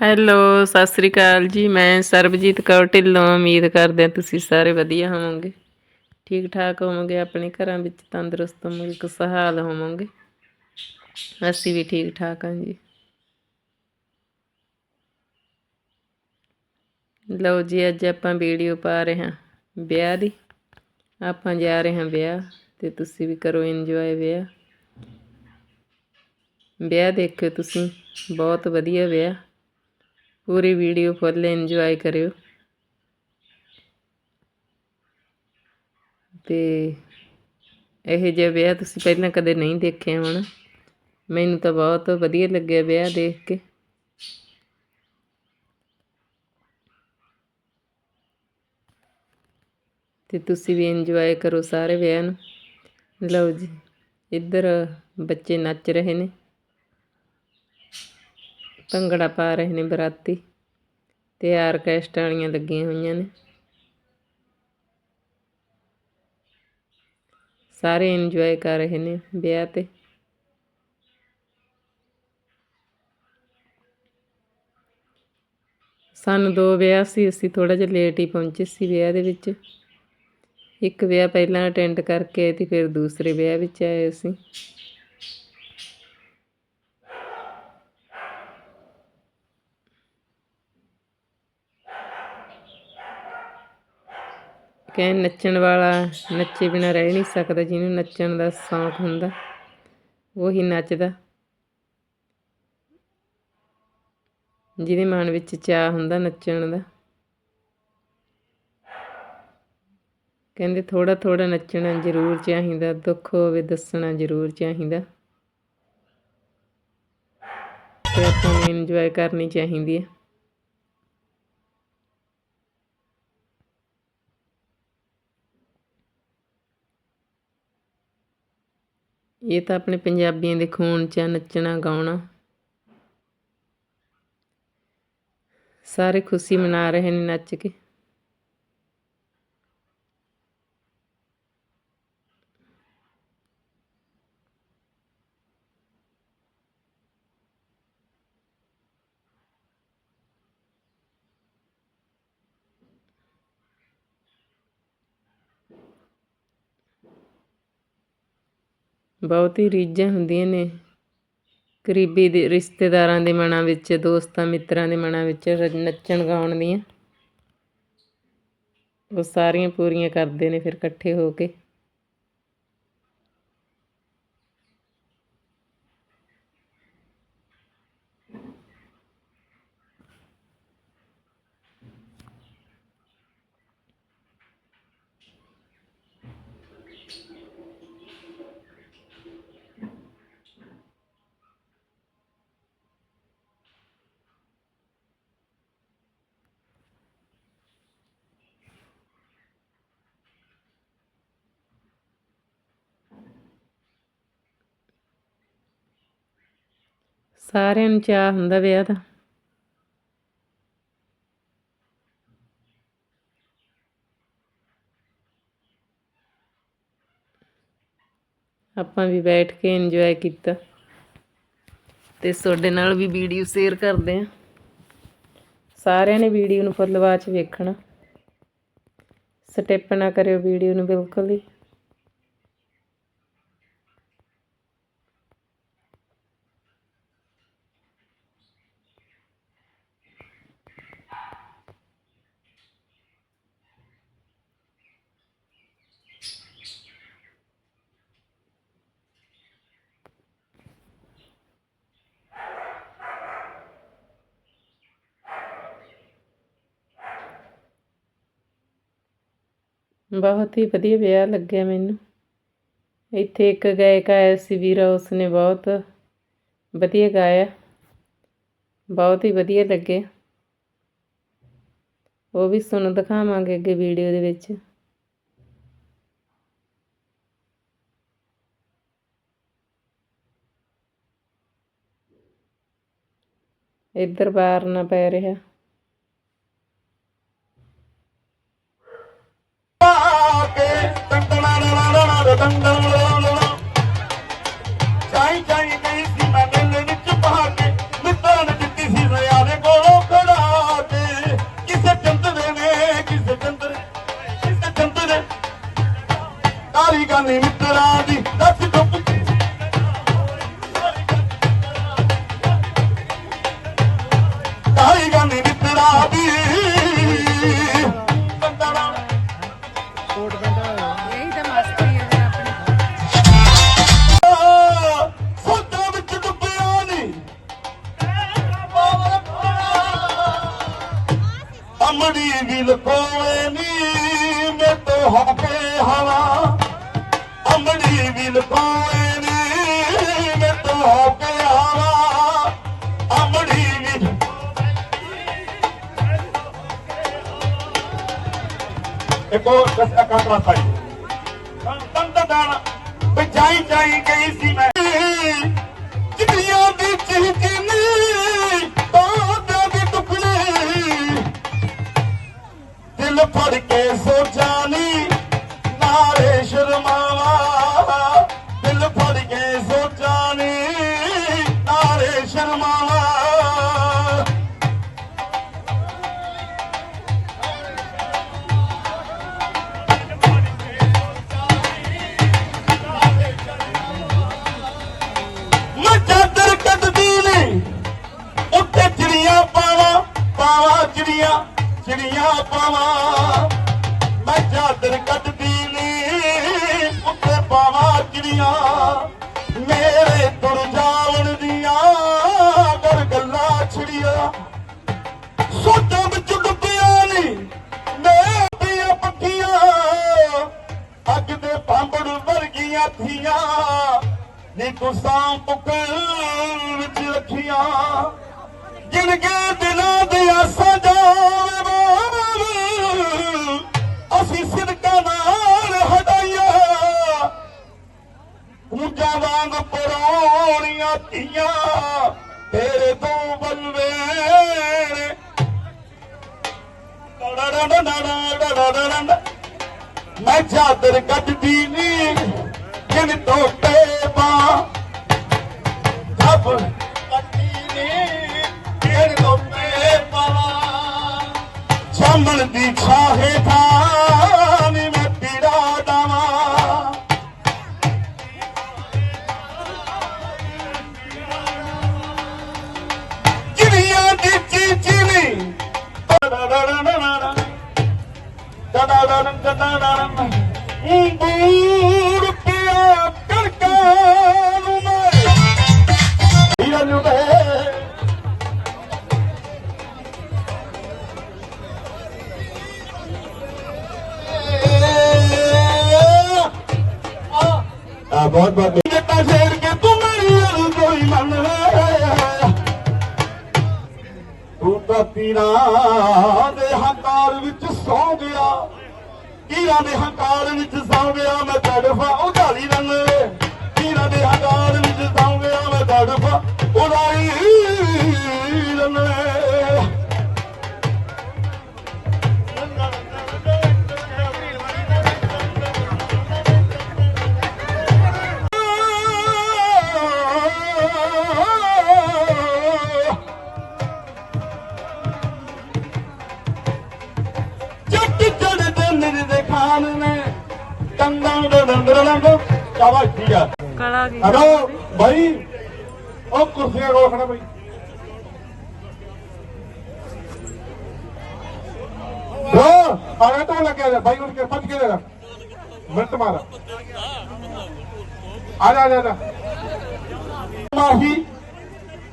Hello Sat Sri ਅਕਾਲ ਜੀ। ਮੈਂ ਸਰਬਜੀਤ ਕੌਰ ਢਿੱਲੋਂ। ਉਮੀਦ ਕਰਦੇ ਹਾਂ ਤੁਸੀਂ ਸਾਰੇ ਵਧੀਆ ਹੋਵੋਗੇ। ਠੀਕ ਠਾਕ ਹੋਵੋਗੇ? ਆਪਣੇ ਘਰਾਂ ਵਿੱਚ ਤੰਦਰੁਸਤ ਹੋਵੋਗੇ ਖੁਸ਼ਹਾਲ ਹੋਵੋਗੇ? ਅਸੀਂ ਵੀ ਠੀਕ ਠਾਕ ਹਾਂ ਜੀ। ਲਓ ਜੀ, ਅੱਜ ਆਪਾਂ ਵੀਡੀਓ ਪਾ ਰਹੇ ਹਾਂ ਵਿਆਹ ਦੀ। ਆਪਾਂ ਜਾ ਰਹੇ ਹਾਂ ਵਿਆਹ ਤੇ ਤੁਸੀਂ ਵੀ ਕਰੋ ਇੰਜੋਏ ਵਿਆਹ। ਵਿਆਹ ਦੇਖਿਓ ਤੁਸੀਂ। ਬਹੁਤ ਵਧੀਆ ਵਿਆਹ। ਪੂਰੀ ਵੀਡੀਓ ਫੁੱਲ ਇੰਜੋਏ ਕਰਿਓ। ਤੇ ਇਹ ਜਿਹਾ ਵਿਆਹ ਤੁਸੀਂ ਪਹਿਲਾਂ ਕਦੇ ਨਹੀਂ ਦੇਖਿਆ ਹੋਣਾ। ਮੈਨੂੰ ਤਾਂ ਬਹੁਤ ਵਧੀਆ ਲੱਗਿਆ ਵਿਆਹ ਦੇਖ ਕੇ। ਤੇ ਤੁਸੀਂ ਵੀ ਇੰਜੋਏ ਕਰੋ ਸਾਰੇ ਵਿਆਹ ਨੂੰ। ਲਓ ਜੀ, ਇੱਧਰ ਬੱਚੇ ਨੱਚ ਰਹੇ ਨੇ। ਭੰਗੜਾ ਪਾ ਰਹੇ ਨੇ ਬਰਾਤੀ। ਤੇ ਆਰਕੈਸਟਰਾ ਵਾਲੀਆਂ ਲੱਗੀਆਂ ਹੋਈਆਂ ਨੇ। ਸਾਰੇ ਇੰਜੋਏ ਕਰ ਰਹੇ ਨੇ ਵਿਆਹ ਤੇ। ਸਾਨੂੰ ਦੋ ਵਿਆਹ ਸੀ, ਅਸੀਂ ਥੋੜਾ ਜਿਹਾ ਲੇਟ ਹੀ ਪਹੁੰਚੇ ਸੀ ਵਿਆਹ ਦੇ ਵਿੱਚ। ਇੱਕ ਵਿਆਹ ਪਹਿਲਾਂ ਅਟੈਂਡ ਕਰਕੇ ਆਏ ਤੇ ਫਿਰ ਦੂਸਰੇ ਵਿਆਹ ਵਿੱਚ ਆਏ ਅਸੀਂ। ਕਹਿ ਨੱਚਣ ਵਾਲਾ ਨੱਚੇ ਬਿਨਾ ਰਹਿ ਨਹੀਂ ਸਕਦਾ, ਜਿਹਨੂੰ ਨੱਚਣ ਦਾ ਸ਼ੌਂਕ ਹੁੰਦਾ, ਉਹੀ ਨੱਚਦਾ। ਜਿਹਦੇ ਮਨ ਵਿੱਚ ਚਾਹ ਹੁੰਦਾ ਨੱਚਣ ਦਾ। ਕਹਿੰਦੇ ਥੋੜਾ ਥੋੜਾ ਨੱਚਣਾ ਜ਼ਰੂਰ ਚਾਹੀਦਾ, ਦੁੱਖ ਹੋਵੇ ਦੱਸਣਾ ਜ਼ਰੂਰ ਚਾਹੀਦਾ। ਤੇ ਆਪਾਂ ਨੂੰ ਇੰਜੋਏ ਕਰਨੀ ਚਾਹੀਦੀ ਹੈ। ਇਹ ਤਾਂ ਆਪਣੇ ਪੰਜਾਬੀਆਂ ਦੇ ਖੂਨ 'ਚ ਨੱਚਣਾ, ਗਾਉਣਾ। ਸਾਰੇ ਖੁਸ਼ੀ ਮਨਾ ਰਹੇ ਨੇ ਨੱਚ ਕੇ। ਬਹੁਤ ਹੀ ਰੀਝਾਂ ਹੁੰਦੀਆਂ ਨੇ। ਕਰੀਬੀ ਦੇ ਰਿਸ਼ਤੇਦਾਰਾਂ ਦੇ ਮਨਾਂ ਵਿੱਚ, ਦੋਸਤਾਂ ਮਿੱਤਰਾਂ ਦੇ ਮਨਾਂ ਵਿੱਚ ਰ- ਨੱਚਣ ਗਾਉਣ ਦੀਆਂ। ਉਹ ਸਾਰੀਆਂ ਪੂਰੀਆਂ ਕਰਦੇ ਨੇ ਫਿਰ ਇਕੱਠੇ ਹੋ ਕੇ। ਸਾਰਿਆਂ ਨੂੰ ਚਾਹ ਹੁੰਦਾ ਵਿਆਹ ਦਾ। ਆਪਾਂ ਵੀ ਬੈਠ ਕੇ ਇੰਜੋਏ ਕੀਤਾ। ਤੇ ਤੁਹਾਡੇ ਨਾਲ ਵੀ ਵੀਡੀਓ ਸ਼ੇਅਰ ਕਰਦੇ ਆ ਸਾਰਿਆਂ ਨੇ ਵੀਡੀਓ ਨੂੰ ਫੁੱਲ ਵਾਚ ਵੇਖਣਾ। ਸਟੈਪ ਨਾ ਕਰਿਓ ਵੀਡੀਓ ਨੂੰ ਬਿਲਕੁਲ ਹੀ। ਬਹੁਤ ਹੀ ਵਧੀਆ ਵਿਆਹ ਲੱਗਿਆ ਮੈਨੂੰ। ਇੱਥੇ ਇੱਕ ਗਾਇਕ ਆਇਆ ਸੀ ਵੀਰਾ, ਉਸਨੇ ਬਹੁਤ ਵਧੀਆ ਗਾਇਆ। ਬਹੁਤ ਹੀ ਵਧੀਆ ਲੱਗੇ। ਉਹ ਵੀ ਸੁਣ ਦਿਖਾਵਾਂਗੇ ਅੱਗੇ ਵੀਡੀਓ ਦੇ ਵਿੱਚ। ਇੱਧਰ ਬਾਹਰ ਨਾ ਪੈ ਰਿਹਾ। ਚਾਈ ਚਾਈ ਗਈ ਅਮੜੀ ਵੀ ਲਕੋਏ ਨੀ ਮੇ ਤੋਂ ਹੋ ਕੇ ਹਵਾ ਅਮੜੀ ਵੀ ਲਕੋਏ ਨੀ ਮੇ ਤੋਂ ਹੋ ਕੇ ਹਵਾ ਅਮੜੀ ਵੀ ਇੱਕ ਹੋਰ ਦਸ ਅਕਾਂਤਰਾ ਸਾਈ ਤਨ ਤਨ ਬਚਾਈ ਚਾਈ ਗਈ ਸੀ ਮੈਂ। ਪਾਵਾਂ, ਚਿੜੀਆਂ ਚਿੜੀਆਂ ਪਾਵਾਂ। ਮੈਂ ਚਾਦਰ ਕੱਢਦੀ ਨੀ ਉੱਤੇ ਪਾਵਾਂ ਚਿੜੀਆਂ। ਮੇਰੇ ਤੁਰ ਜਾਵਣ ਦੀਆਂ ਕਰ ਗੱਲਾਂ ਛਿੜੀਆਂ ਸੋਚਾਂ ਵਿੱਚ ਡੁੱਬਿਆ ਨਹੀਂ ਮੈਂ ਦੀਆਂ ਪੱਖੀਆਂ ਅੱਗ ਦੇ ਭਾਂਬੜ ਵਰਗੀਆਂ ਥੀਆਂ, ਨੀ ਤੁਸਾਂ ਪੁਕਲ ਵਿੱਚ ਰੱਖੀਆਂ। ਗਿਣ ਕੇ ਦਿਲਾਂ ਦੇ ਆਸਾਂ ਜਾਵੇ ਅਸੀਂ ਸਿਦਕਾਂ ਨਾਲ ਹਟਾਈਆਂ ਉਂਝਾਂ ਵਾਂਗ ਪਰੋਣੀਆਂ ਧੀਆਂ ਤੇਰੇ ਤੋਂ ਬਲਵੇ। ਮੈਂ ਚਾਦਰ ਕੱਢਦੀ ਨੀ, ਜਿਨ ਤੋਂ ਪੇਪਾ ਜਬ ਜਿਨ ਤੋਂ ਪੇਪਾ ਚੰਮਣ ਦੀ ਛਾਹੇ ਥਾਂ ਨੀ ਮੈਂ ਪੀੜਾ ਦਵਾਂ ਚਿੜੀਆਂ ਦੀ ਚੀਚੀ ਬੂਰ ਤੂੰ ਤਾਂ ਪੀਰਾਂ ਦੇ ਹੰਕਾਰ ਵਿੱਚ ਸੌ ਗਿਆ। ਪੀਰਾਂ ਦੇ ਹੰਕਾਰ ਵਿੱਚ ਸੌ ਗਿਆ ਮੈਂ ਤੜਫਾ ਉਧਾਰੀ ਰੰਨ ਪੀਰਾਂ ਦੇ ਹੰਕਾਰ ਵਿੱਚ ਸੌ ਗਿਆ ਮੈਂ ਤੜਫਾ ਉਧਾਰੀ ਰੰਨ ਚਾਵਾ ਠੀਕ ਆ? ਕਲਾ ਕੀ? ਹੈਲੋ ਭਾਈ ਉਹ ਕੁਰਸੀਆਂ ਕੋਲ ਖੜਾ ਭਾਈ ਬ్రో ਆਇਆ ਤਾਂ ਲੱਗਿਆ ਭਾਈ ਉੱਠ ਕੇ ਭੱਜ ਕੇ ਮਿੰਟ ਮਾਰ। ਆ ਜਾ ਜਾ, ਜਾ। ਮਾਹੀ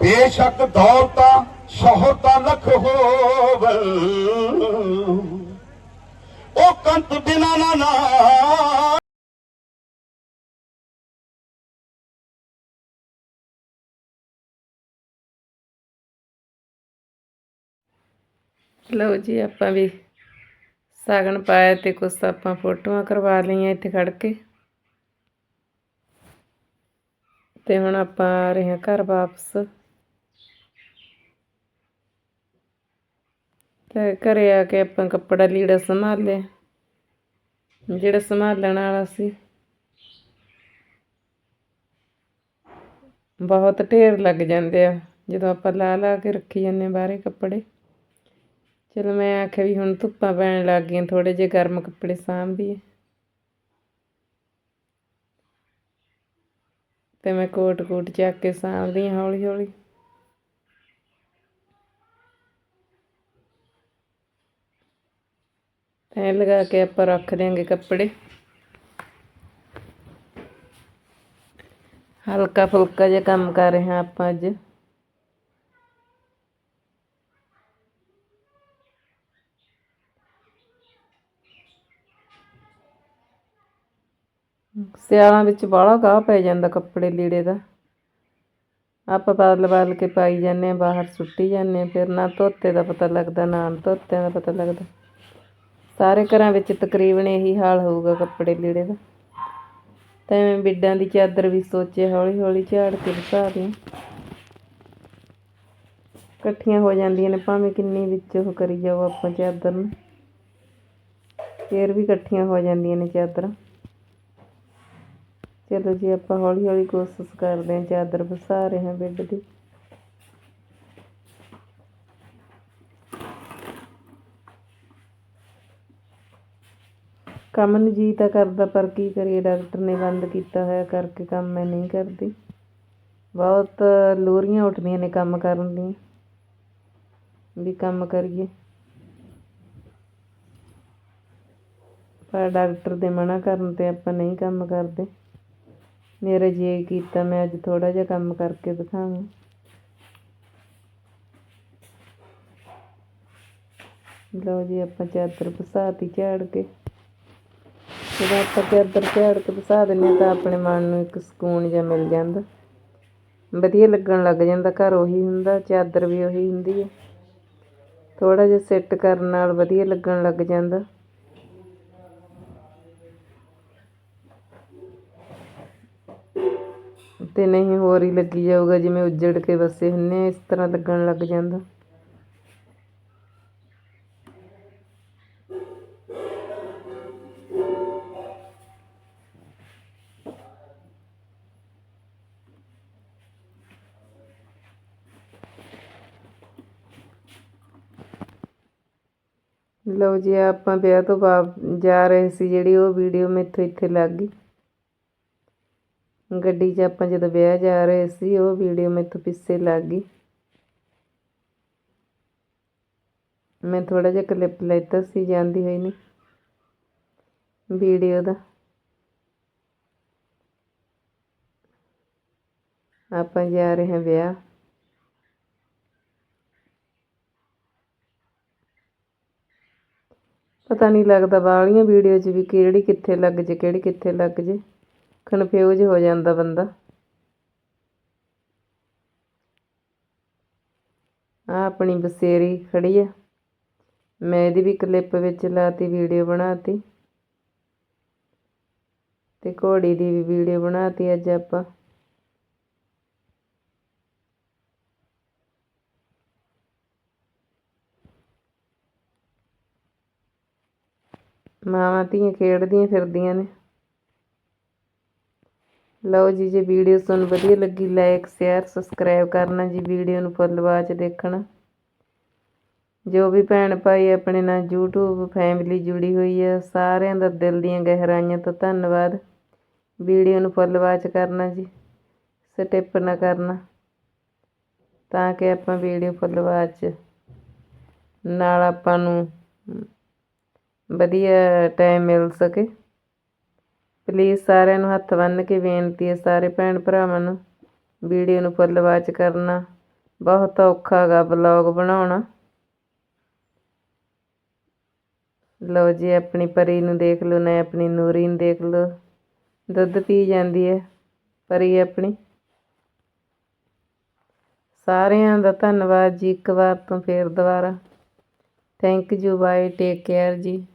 ਬੇਸ਼ੱਕ ਦੌਲਤਾਂ ਸ਼ੋਹਰਤਾਂ ਲੱਖ ਹੋਵੇ ਉਹ ਕੰਤ ਬਿਨਾ ਨਾ ਲਓ ਜੀ, ਆਪਾਂ ਵੀ ਸਾਗਣ ਪਾਇਆ ਤੇ ਕੁਛ ਆਪਾਂ ਫੋਟੋਆਂ ਕਰਵਾ ਲਈਆਂ ਇੱਥੇ ਖੜ ਕੇ। ਤੇ ਹੁਣ ਆਪਾਂ ਆ ਰਹੇ ਹਾਂ ਘਰ ਵਾਪਸ। ਤੇ ਘਰੇ ਆ ਕੇ ਆਪਾਂ ਕੱਪੜਾ ਲੀੜਾ ਸੰਭਾਲਿਆ। ਜਿਹੜਾ ਸੰਭਾਲਣ ਵਾਲਾ ਸੀ। ਬਹੁਤ ਢੇਰ ਲੱਗ ਜਾਂਦੇ ਆ, ਜਦੋਂ ਆਪਾਂ ਲਾ ਲਾ ਕੇ ਰੱਖੀ ਜਾਂਦੇ ਹਾਂ ਬਾਹਰੇ ਕੱਪੜੇ। ਚਲੋ ਮੈਂ ਆਖਿਆ ਵੀ ਹੁਣ ਧੁੱਪਾਂ ਪੈਣ ਲੱਗ ਗਈਆਂ ਥੋੜੇ ਜਿਹੇ ਗਰਮ ਕੱਪੜੇ ਸਾਂਭੀਏ। ਤੇ ਮੈਂ ਕੋਟ ਕੋਟ ਚੱਕ ਕੇ ਸਾਂਭਦੀ ਹਾਂ ਹੌਲੀ ਹੌਲੀ। ਐ ਲਗਾ ਕੇ ਆਪਾਂ ਰੱਖ ਦਿਆਂਗੇ ਕੱਪੜੇ। ਹਲਕਾ ਫੁਲਕਾ ਜਿਹਾ ਕੰਮ ਕਰ ਰਹੇ ਹਾਂ ਆਪਾਂ ਅੱਜ। ਸਿਆਲਾਂ ਵਿੱਚ ਬਾਹਲਾ ਗਾਹ ਪੈ ਜਾਂਦਾ ਕੱਪੜੇ ਲੀੜੇ ਦਾ। ਆਪਾਂ ਬਦਲ ਬਦਲ ਕੇ ਪਾਈ ਜਾਂਦੇ ਆ ਬਾਹਰ ਸੁੱਟੀ ਜਾਂਦੇ ਆ ਫਿਰ ਨਾ ਧੋਤੇ ਦਾ ਪਤਾ ਲੱਗਦਾ, ਨਾ ਧੋਤਿਆਂ ਦਾ ਪਤਾ ਲੱਗਦਾ। ਸਾਰੇ ਘਰਾਂ ਵਿੱਚ ਤਕਰੀਬਨ ਇਹੀ ਹਾਲ ਹੋਊਗਾ ਕੱਪੜੇ ਲੀੜੇ ਦਾ। ਤਾਂ ਮੈਂ ਬਿੱਡਾਂ ਦੀ ਚਾਦਰ ਵੀ ਸੋਚੇ ਹੌਲੀ ਹੌਲੀ ਝਾੜ ਕੇ ਵਿਛਾ ਦਿਆਂ ਇਕੱਠੀਆਂ ਹੋ ਜਾਂਦੀਆਂ ਨੇ, ਭਾਵੇਂ ਕਿੰਨੀ ਵਿੱਚ ਉਹ ਕਰੀ ਜਾਓ ਆਪਾਂ ਚਾਦਰ ਨੂੰ। ਫੇਰ ਵੀ ਇਕੱਠੀਆਂ ਹੋ ਜਾਂਦੀਆਂ ਨੇ ਚਾਦਰਾਂ। ਚਲੋ ਜੀ, ਆਪਾਂ ਹੌਲੀ ਹੌਲੀ ਕੋਸ਼ਿਸ਼ ਕਰਦੇ ਹਾਂ, ਚਾਦਰ ਵਸਾ ਰਹੇ ਹਾਂ ਬੈੱਡ ਦੀ। ਕੰਮ ਨੂੰ ਜੀ ਤਾਂ ਕਰਦਾ, ਪਰ ਕੀ ਕਰੀਏ ਡਾਕਟਰ ਨੇ ਬੰਦ ਕੀਤਾ ਹੋਇਆ ਕਰਕੇ ਕੰਮ ਮੈਂ ਨਹੀਂ ਕਰਦੀ। ਬਹੁਤ ਲੋਰੀਆਂ ਉੱਠਦੀਆਂ ਨੇ ਕੰਮ ਕਰਨ ਦੀਆਂ। ਵੀ ਕੰਮ ਕਰੀਏ। ਪਰ ਡਾਕਟਰ ਦੇ ਮਨਾ ਕਰਨ ਤੇ ਆਪਾਂ ਨਹੀਂ ਕੰਮ ਕਰਦੇ। ਮੇਰਾ ਜੀ ਕੀਤਾ, ਮੈਂ ਅੱਜ ਥੋੜਾ ਜਿਹਾ ਕੰਮ ਕਰਕੇ ਦਿਖਾਵਾਂ। ਲਓ ਜੀ, ਆਪਾਂ ਚਾਦਰ ਪਸਾਤੀ ਝਾੜ ਕੇ। ਜਦੋਂ ਆਪਾਂ ਚਾਦਰ ਝਾੜ ਕੇ ਪਸਾ ਦਿੰਦੇ ਹਾਂ ਤਾਂ ਆਪਣੇ ਮਨ ਨੂੰ ਇੱਕ ਸਕੂਨ ਜਿਹਾ ਮਿਲ ਜਾਂਦਾ। ਵਧੀਆ ਲੱਗਣ ਲੱਗ ਜਾਂਦਾ, ਘਰ ਉਹੀ ਹੁੰਦਾ, ਚਾਦਰ ਵੀ ਉਹੀ ਹੁੰਦੀ ਹੈ। ਥੋੜਾ ਜਿਹਾ ਸੈੱਟ ਕਰਨ ਨਾਲ ਵਧੀਆ ਲੱਗਣ ਲੱਗ ਜਾਂਦਾ। ਅਤੇ ਨਹੀਂ ਹੋਰ ਹੀ ਲੱਗੀ ਜਾਊਗਾ ਜਿਵੇਂ ਉੱਜੜ ਕੇ ਵਸੇ ਹੁੰਨੇ ਆ, ਇਸ ਤਰ੍ਹਾਂ ਲੱਗਣ ਲੱਗ ਜਾਂਦਾ। ਲਓ ਜੀ ਆਪਾਂ ਵਿਆਹ ਤੋਂ ਬਾਅਦ ਜਾ ਰਹੇ ਸੀ ਜਿਹੜੀ ਉਹ ਵੀਡੀਓ ਮੈਥੋਂ ਇੱਥੇ ਲੱਗ ਗਈ। ਗੱਡੀ 'ਚ ਆਪਾਂ ਜਦੋਂ ਵਿਆਹ ਜਾ ਰਹੇ ਸੀ, ਉਹ ਵੀਡੀਓ ਮੈਥੋਂ ਪਿੱਛੇ ਲੱਗ ਗਈ। ਮੈਂ ਥੋੜਾ ਜਿਹਾ ਕਲਿੱਪ ਲੈਤਾ ਸੀ, ਜਾਂਦੀ ਹੋਈ ਨਹੀਂ ਵੀਡੀਓ ਦਾ। ਆਪਾਂ ਜਾ ਰਹੇ ਹਾਂ ਵਿਆਹ। ਪਤਾ ਨਹੀਂ ਲੱਗਦਾ ਵਾਲੀਆਂ ਵੀਡੀਓ 'ਚ ਵੀ ਕਿਹੜੀ ਕਿੱਥੇ ਲੱਗ ਜੇ, ਕਿਹੜੀ ਕਿੱਥੇ ਲੱਗ ਜੇ। ਕਨਫਿਊਜ਼ ਹੋ ਜਾਂਦਾ ਬੰਦਾ। ਆ ਆਪਣੀ ਬਸੇਰੀ ਖੜੀ ਆ। ਮੈਂ ਇਹਦੀ ਵੀ ਕਲਿੱਪ ਵਿੱਚ ਲਾਤੀ ਵੀਡੀਓ ਬਣਾਤੀ। ਤੇ ਘੋੜੀ ਦੀ ਵੀ ਵੀਡੀਓ ਬਣਾਤੀ ਅੱਜ ਆਪਾਂ। ਮਾਵਾਂ ਧੀਆਂ ਖੇਡਦੀਆਂ ਫਿਰਦੀਆਂ ਨੇ। ਲਓ ਜੀ, ਜੇ ਵੀਡੀਓ ਤੁਹਾਨੂੰ ਵਧੀਆ ਲੱਗੀ ਲਾਈਕ ਸ਼ੇਅਰ ਸਬਸਕ੍ਰਾਈਬ ਕਰਨਾ ਜੀ, ਵੀਡੀਓ ਨੂੰ ਫੁੱਲ ਵਾਚ ਦੇਖਣਾ। ਜੋ ਵੀ ਭੈਣ ਭਾਈ ਆਪਣੇ ਨਾਲ YouTube ਫੈਮਿਲੀ ਜੁੜੀ ਹੋਈ ਹੈ ਸਾਰਿਆਂ ਦਾ ਦਿਲ ਦੀਆਂ ਗਹਿਰਾਈਆਂ ਤੋਂ ਧੰਨਵਾਦ। ਵੀਡੀਓ ਨੂੰ ਫੁੱਲ ਵਾਚ ਕਰਨਾ ਜੀ ਸਟਿਪ ਨਾ ਕਰਨਾ, ਤਾਂ ਕਿ ਆਪਾਂ ਵੀਡੀਓ ਫੁੱਲ ਵਾਚ ਨਾਲ ਆਪਾਂ ਨੂੰ ਵਧੀਆ ਟਾਈਮ ਮਿਲ ਸਕੇ। ਪਲੀਜ਼ ਸਾਰਿਆਂ ਨੂੰ ਹੱਥ ਬੰਨ੍ਹ ਕੇ ਬੇਨਤੀ ਹੈ, ਸਾਰੇ ਭੈਣ ਭਰਾਵਾਂ ਨੂੰ ਵੀਡੀਓ ਨੂੰ ਫੁੱਲ ਵਾਚ ਕਰਨਾ। ਬਹੁਤ ਔਖਾ ਗਾ ਬਲੌਗ ਬਣਾਉਣਾ। ਲਓ ਜੀ, ਆਪਣੀ ਪਰੀ ਨੂੰ ਦੇਖ ਲਓ, ਨਾ ਆਪਣੀ ਨੂਰੀ ਨੂੰ ਦੇਖ ਲਓ। ਦੁੱਧ ਪੀ ਜਾਂਦੀ ਹੈ ਪਰੀ ਆਪਣੀ। ਸਾਰਿਆਂ ਦਾ ਧੰਨਵਾਦ ਜੀ, ਇੱਕ ਵਾਰ ਤੋਂ ਫੇਰ ਦੁਬਾਰਾ। Thank you bye take care ਜੀ।